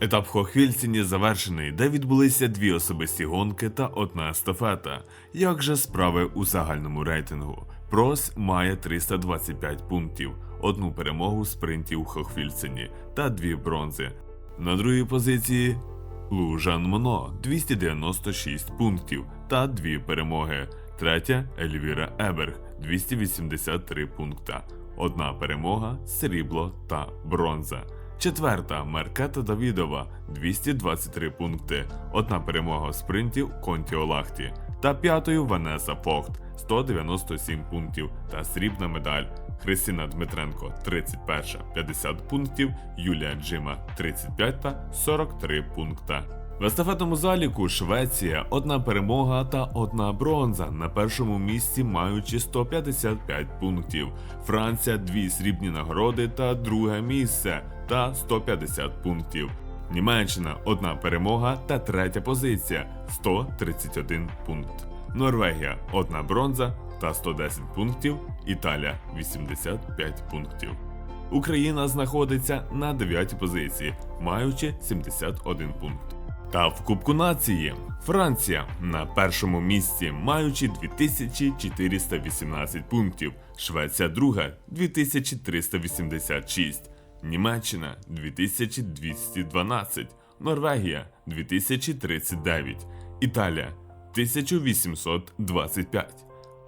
Етап Хохвільціні завершений, де відбулися дві особисті гонки та одна естафета. Як же справи у загальному рейтингу? Прос має 325 пунктів, одну перемогу в спринті у Хохвільцині та дві бронзи. На другій позиції Лужан Моно 296 пунктів та дві перемоги. Третя Ельвіра Еберг 283 пункта. Одна перемога, срібло та бронза. Четверта Маркета Давідова 223 пункти. Одна перемога в спринті Конті Олахті. Та п'ятою Ванеса Фохт 197 пунктів та срібна медаль. Христина Дмитренко 31 50 пунктів, Юлія Джима 35 та 43 пункта. В естафетному заліку Швеція одна перемога та одна бронза на першому місці, маючи 155 пунктів. Франція дві срібні нагороди та друге місце та 150 пунктів. Німеччина одна перемога та третя позиція 131 пункт. Норвегія одна бронза та 110 пунктів. Італія 85 пунктів. Україна знаходиться на 9 позиції, маючи 71 пункт. Та в Кубку нації Франція на першому місці, маючи 2418 пунктів, Швеція друга 2386, Німеччина 2212, Норвегія 2039, Італія 1825,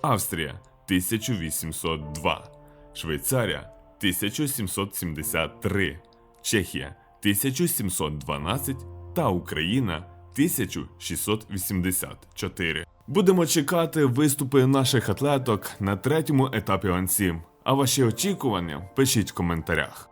Австрія 1802, Швейцарія 1773, Чехія 1712 та Україна 1684. Будемо чекати виступи наших атлеток на третьому етапі ланців. А ваші очікування пишіть в коментарях.